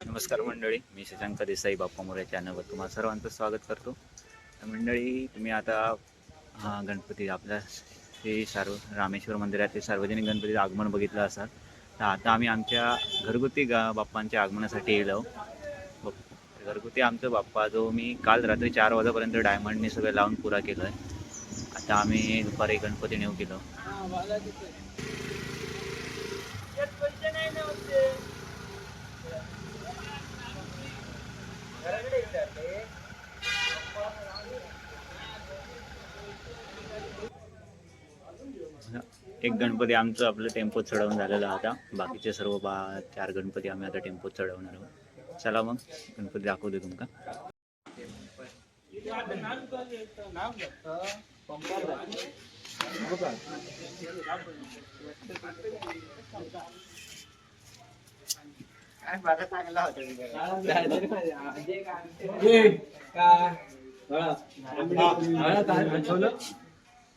नमस्कार मंडळी मी शशांक देसाई बाप्पा मोरे चॅनलवर तुम्हाला सर्वांचं स्वागत करतो. तर मंडळी तुम्ही आता हा गणपती आपल्या ते सार्व रामेश्वर मंदिरातील सार्वजनिक गणपतीचं आगमन बघितलं असाल तर आता आम्ही आमच्या घरगुती गा बाप्पांच्या आगमनासाठी येलो घरगुती आमचं बाप्पा जो मी काल रात्री चार वाजेपर्यंत डायमंडने सगळं लावून पुरा केलं आहे आता आम्ही दुपारी गणपती नेऊ केलं एक गणपती आमचं आपलं टेम्पो चढवून झालेलं होता. आता बाकीचे सर्व बा चार गणपती आम्ही आता टेम्पोत चढवणार आहोत. चला मग गणपती दाखवते तुमका.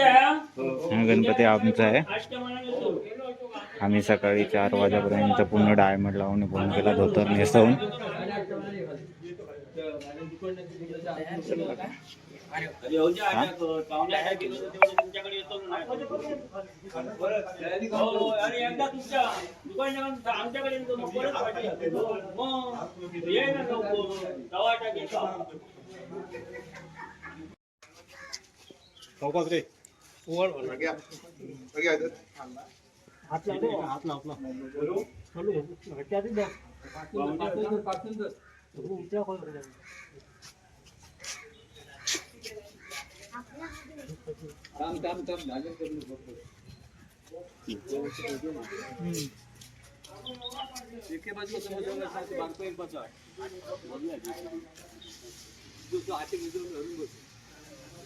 हा. गणपती आमचा आहे. आम्ही सकाळी चार वाजेपर्यंत पूर्ण डायमंड लावून पूर्ण केला धोतर नेसवून. उभो घेता जवळ बसा को पाच असं तुमच्यावर को ठेवू को आणि पटतो को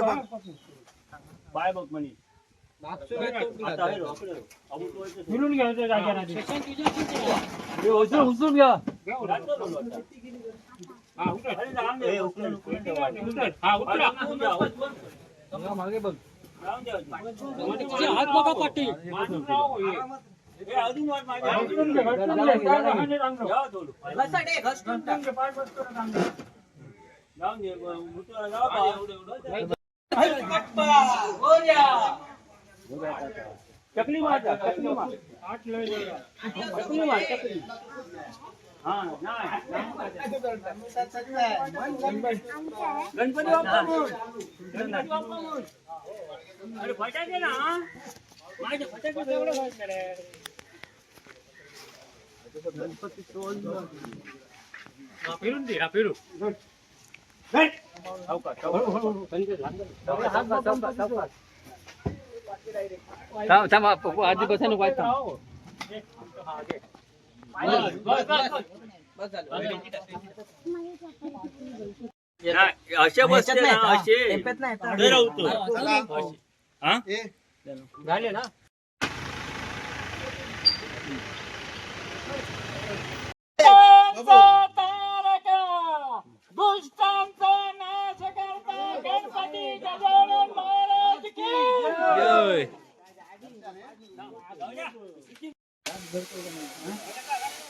बघ पाय बघ म्हणे आता आहे रो, आपलं रो. अबू तो इथे ठेव. जास्त बोलू आता. अरे जाऊन दे, उचलून- उचलून ठेवा. अरे राहून द्या, उचलून. राहून द्या. मांडून राहू हे. हे अजून वर मागे. या दोन. घसडे घसटून टाक. जाऊन दे, उचलून जाऊ बा. चकली मार जा, चकली मार. चकली मार, चकली. हा, नाही. गणपती बाप्पा बोल. गणपती बाप्पा बोल. अरे फटाके ना. माझे फटाके तेवढे घालते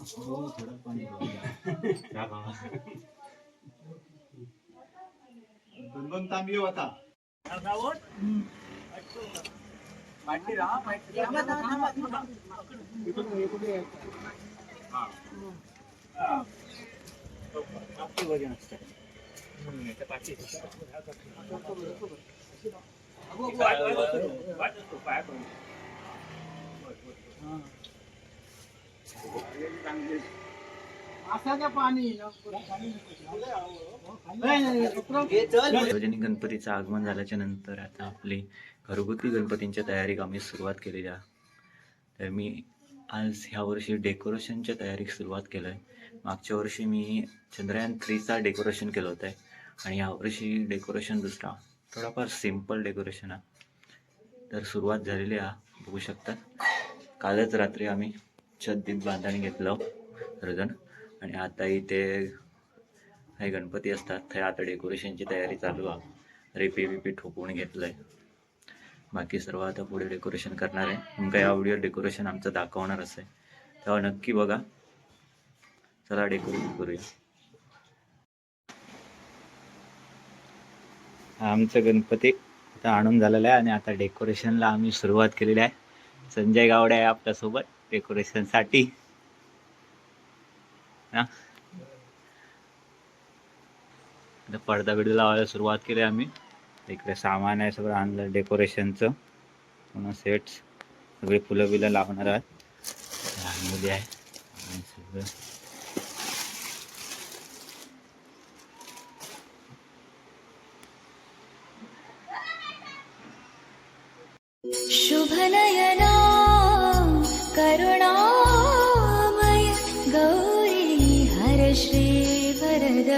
धरलंस ना? दोन दोन तांबे होता थांबा, सार्वजनिक गणपतीचं आगमन झाल्याच्यानंतर आता आपली घरगुती गणपतींच्या तयारीक आम्ही सुरुवात केलेली आहे. तर मी आज ह्या वर्षी डेकोरेशनच्या तयारीक सुरुवात केलं आहे मागच्या वर्षी मी चंद्रयान थ्रीचा डेकोरेशन केलं होतं आणि यावर्षी डेकोरेशन दुसरा. थोडाफार सिंपल डेकोरेशन आहे. तर सुरुवात झालेली आहे. बघू शकतात कालच रात्री आम्ही छतदीप बांधण घेतलं सर्वजण. आणि आता इथे हे गणपती असतात ते आता डेकोरेशनची तयारी चालू आहे. रेपी बिपी ठोकवून घेतलं आहे बाकी सर्व आता पुढे डेकोरेशन करणार आहे. तुमका या व्हिडिओ डेकोरेशन आमचं दाखवणार आहे. तेव्हा नक्की बघा. चला डेकोरेशन करूया. हा आमचं गणपती आता आणून झालेलं आहे आणि आता डेकोरेशनला आम्ही सुरुवात केलेली आहे. संजय गावडे आहे आपल्यासोबत. डेकोरेशनसाठी. ना पडदा बिडदा लावायला सुरुवात केली आम्ही. इकडे सामान आहे सगळं आणलं डेकोरेशनचं. पुन्हा सेट्स सगळी फुलं बिलं लावणार आहेत. मुली आहे सगळं.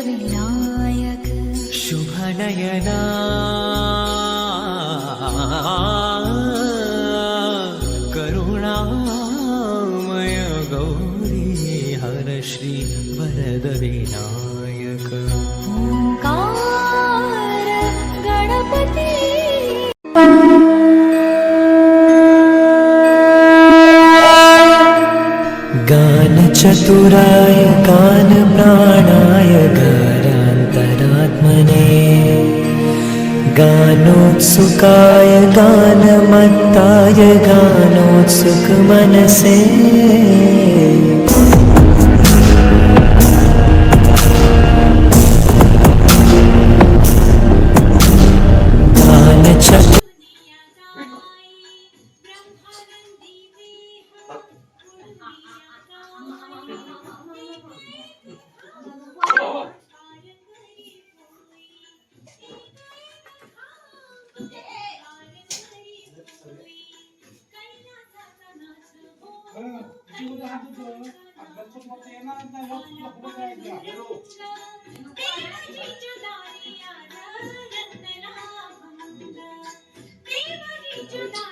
विनायक शुभनयना। करुणामय गौरी हर श्री वरद गानचतुराय गानप्राणाय गानान्तरात्मने गानोत्सुकाय गानमत्ताय गानोत्सुकमनसे Thank you.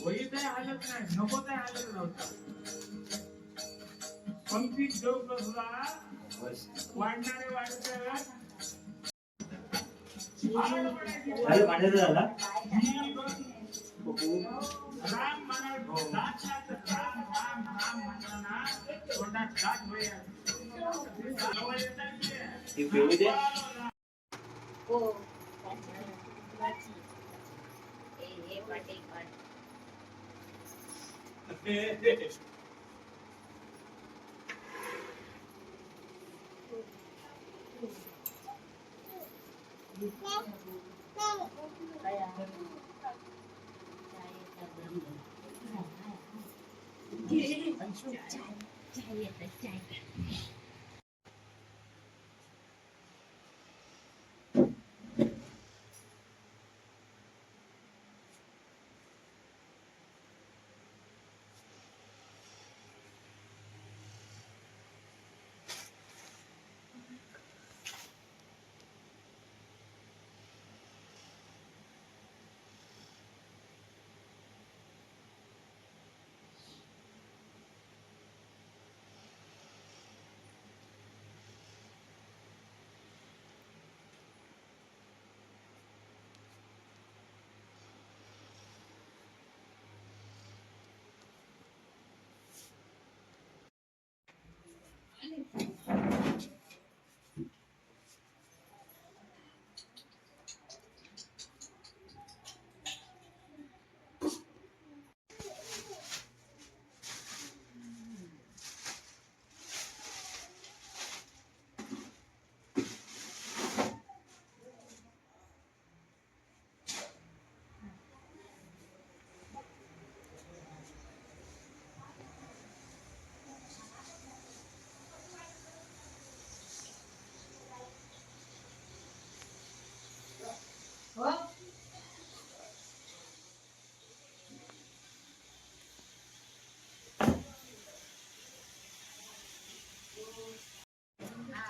वही ते हालत नाही नको ते हालत नव्हता पंक्तीत घेऊ कसला वाढणारे वाढते. राम म्हणा लागतं. राम राम राम म्हणताना तोंडात えー、で、चाहिए चाहिए चाहिए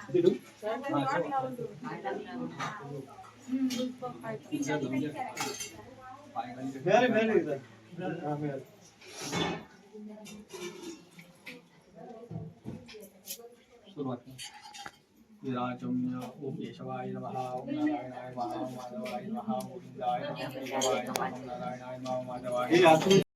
दात वया. जवळ येतात ते. सुरुवात विराजम्य ओम केशवाय नमः ओम नारायणाय नमः ओम माधवाय नमः ओम गोविंदाय नमः ओम देवाय नमः ओम नारायणाय नमः ओम माधवाय नमः